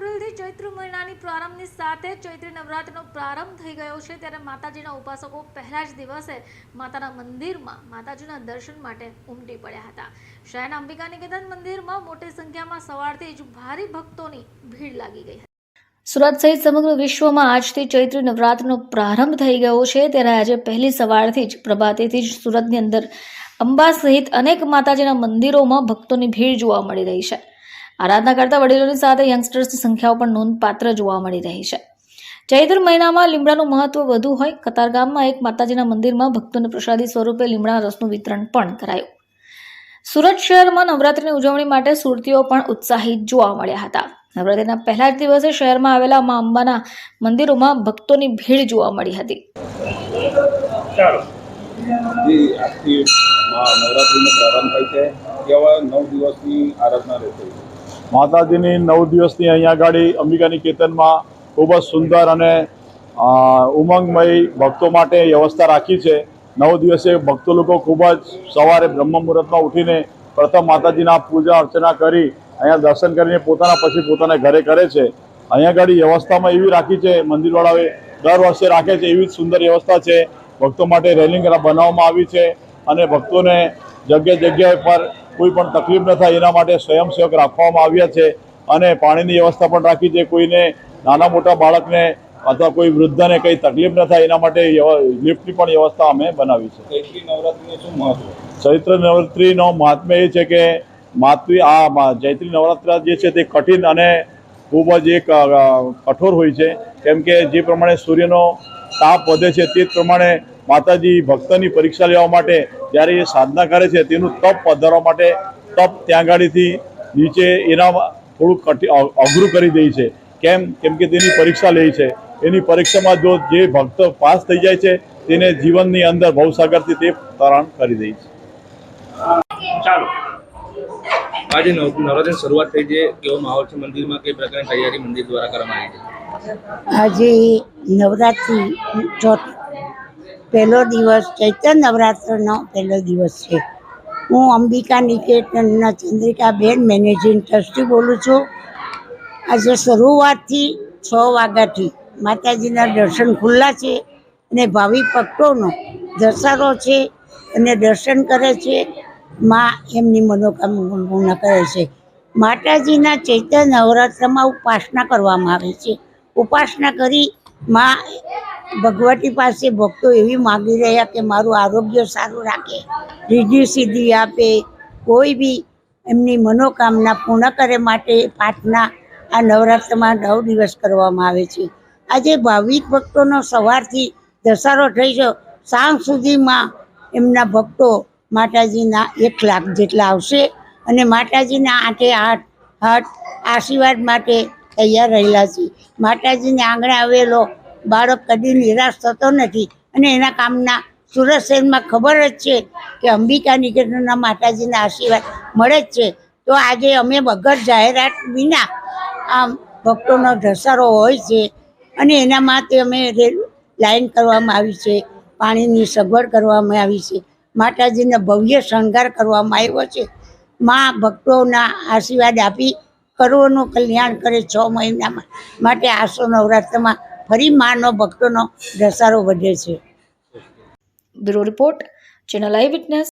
એપ્રિલથી ચૈત્ર મહિનાની પ્રારંભની સાથે ચૈત્રી નવરાત્રિનો પ્રારંભ થઈ ગયો છે. ત્યારે માતાજીના ઉપાસકો પહેલા જ દિવસે માતાના મંદિરમાં માતાજીના દર્શન માટે ઉમટી પડ્યા હતા. શહેરના અંબિકા નિકેતન મંદિરમાં મોટી સંખ્યામાં સવારથી જ ભારે ભક્તોની ભીડ લાગી ગઈ હતી. સુરત સહિત સમગ્ર વિશ્વમાં આજથી ચૈત્રી નવરાત્રિનો પ્રારંભ થઈ ગયો છે. ત્યારે આજે પહેલી સવારથી જ પ્રભાતેથી જ સુરતની અંદર અંબા સહિત અનેક માતાજીના મંદિરોમાં ભક્તોની ભીડ જોવા મળી રહી છે. આરાધના કરતા વડીલોની સાથે યંગસ્ટર્સની સંખ્યાઓ પણ નોંધપાત્ર જોવા મળી રહી છે. ચૈત્ર મહિનામાં લીમડાનું મહત્વ વધુ હોય કતારગામમાં એક માતાજીના મંદિરમાં ભક્તોને પ્રસાદી સ્વરૂપે લીમડાના રસનું વિતરણ પણ કરાયું. સુરત શહેરમાં નવરાત્રિની ઉજવણી માટે સુરતીઓ પણ ઉત્સાહિત જોવા મળ્યા હતા. નવરાત્રિના પહેલા જ દિવસે શહેરમાં આવેલા મા અંબાના મંદિરોમાં ભક્તોની ભીડ જોવા મળી હતી. નવરાત્રિનો પ્રારંભ થાય છે. કેવા નવ દિવસની આરાધના રહેશે. માતાજીની નવ દિવસની અહીંયા આગળ અંબિકા નિકેતનમાં ખૂબ જ સુંદર અને ઉમંગમય ભક્તો માટે વ્યવસ્થા રાખી છે. નવ દિવસે ભક્તો લોકો ખૂબ જ સવારે બ્રહ્મ મુહૂર્તમાં ઉઠીને પ્રથમ માતાજીના પૂજા અર્ચના કરી, અહીંયા દર્શન કરીને પોતાના પછી પોતાના ઘરે કરે છે. અહીંયા આગળ વ્યવસ્થામાં એવી રાખી છે, મંદિરવાળાઓએ દર વર્ષે રાખે છે, એવી જ સુંદર વ્યવસ્થા છે. ભક્તો માટે રેલિંગ બનાવવામાં આવી છે અને ભક્તોને જગ્યા જગ્યાએ પર કોઈ પણ તકલીફ ન થાય એના માટે સ્વયંસેવક રાખવામાં આવ્યા છે અને પાણીની વ્યવસ્થા પણ રાખી છે. કોઈને નાના મોટા બાળકને અથવા કોઈ વૃદ્ધને કંઈ તકલીફ ન થાય એના માટે લિફ્ટની પણ વ્યવસ્થા અમે બનાવી છે. ચૈત્રી નવરાત્રિનું મહાત્મ્ય એ છે કે માતૃ આ ચૈત્રી નવરાત્રા જે છે તે કઠિન અને ખૂબ જ એક કઠોર હોય છે. કેમ કે જે પ્રમાણે સૂર્યનો તાપ વધે છે તે જ પ્રમાણે માતાજી ભક્તની પરીક્ષા લેવા માટે જ્યારે એ સાધના કરે છે તેનું તપ વધારવા માટે તપ ત્યાં ગાડીથી નીચે એના થોડુંક કઠિ અઘરું કરી દે છે. કેમ? કેમ કે તેની પરીક્ષા લે છે. એની પરીક્ષામાં જો જે ભક્ત પાસ થઈ જાય છે તેને જીવનની અંદર ભવસાગરથી તે તરણ કરી દે છે. ચાલો. આજે નવ નવરાત્રિની શરૂઆત થઈ છે કેવો માહોલ છે મંદિરમાં કઈ પ્રકારની તૈયારી મંદિર દ્વારા કરવામાં આવી છે? આજે નવરાત્રિ ચોથ પહેલો દિવસ ચૈત્ર નવરાત્રનો પહેલો દિવસ છે. હું અંબિકા નિકેતનના ચંદ્રિકાબેન મેનેજિંગ ટ્રસ્ટી બોલું છું. આજે શરૂઆતથી છ વાગ્યાથી માતાજીના દર્શન ખુલ્લા છે અને ભાવિક ભક્તોનો ધસારો છે અને દર્શન કરે છે. માં એમની મનોકામના પૂર્ણ કરે છે. માતાજીના ચૈત્ર નવરાત્રમાં ઉપાસના કરવામાં આવે છે. ઉપાસના કરી માં ભગવતી પાસે ભક્તો એવી માગી રહ્યા કે મારું આરોગ્ય સારું રાખે રીધી સીધી આપે, કોઈ બી એમની મનોકામના પૂર્ણ કરે માટે પ્રાર્થના આ નવરાત્રમાં નવ દિવસ કરવામાં આવે છે. આજે ભાવિક ભક્તોનો સવારથી ધસારો થઈ ગયો. સાંજ સુધીમાં એમના ભક્તો માતાજીના એક લાખ જેટલા આવશે અને માતાજીના આઠે આઠ હાથ આશીર્વાદ માટે તૈયાર રહેલા છે. માતાજીને આંગણે આવેલો બાળક કદી નિરાશ થતો નથી. અને એના કામના સુરત શહેરમાં ખબર જ છે કે અંબિકા નિકેતનના માતાજીના આશીર્વાદ મળે જ છે. તો આજે અમે વગર જાહેરાત વિના આમ ભક્તોનો ધસારો હોય છે અને એના માટે અમે રેલ લાઈન કરવામાં આવી છે, પાણીની સગવડ કરવામાં આવી છે, માતાજીને ભવ્ય શણગાર કરવામાં આવ્યો છે. માં ભક્તોના આશીર્વાદ આપી કરોડનું કલ્યાણ કરે છ મહિનામાં. માટે આસો નવરાત્રમાં ફરી માનો ભક્તોનો ઘસારો વધે છે. Bureau report channel eye witness.